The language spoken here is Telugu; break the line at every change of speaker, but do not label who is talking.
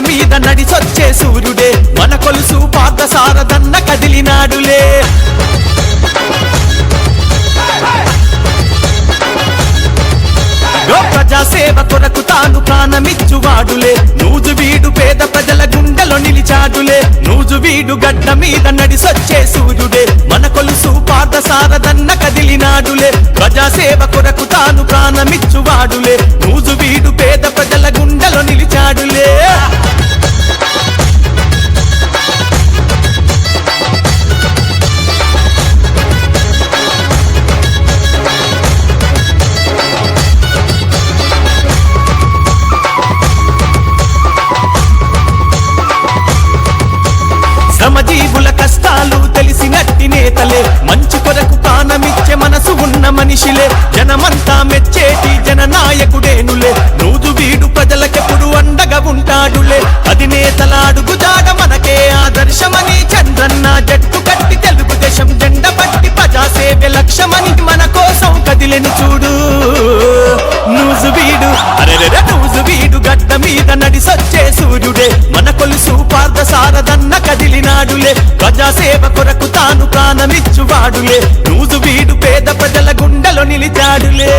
మీద నడిచొచ్చే సూర్యుడే. మన కొలుసు పాత సారదన్న కదిలినాడులే ప్రజాసేవ కొరకు తాను ప్రాణమిచ్చువాడులే. నూజు వీడు పేద ప్రజల గుండెలో నిలిచాడులే. నూజు వీడు గడ్డ మీద నడిసొచ్చే సూర్యుడే. మన కొలుసు పాత సారదన్న కదిలినాడులే. ప్రజాసేవ కొరకు తాను ప్రాణమిచ్చువాడులే. మనిషిలే జనమంతా మెచ్చేటి జననాయకుడేనులే. నూదు వీడు ప్రజలకెప్పుడు అండగా ఉంటాడులే. అధినేతల అడుగుజాడ మనకే ఆదర్శమని చంద్రన్న జట్టు కట్టి తెలుగుదేశం జెండ పట్టి ప్రజాసేవ లక్ష్యమని మన కోసం కదిలెను చూడు. నూజు వీడు అరెరెర నూజు వీడు గడ్డ మీద నడిసొచ్చే సూర్యుడే. మన కొలుసు పార్థ సారదన్న కదిలినాడులే. ప్రజాసేవ కొరకు తాను ప్రాణమిచ్చువాడులే. నూజు వీడు నిలిచాడులే.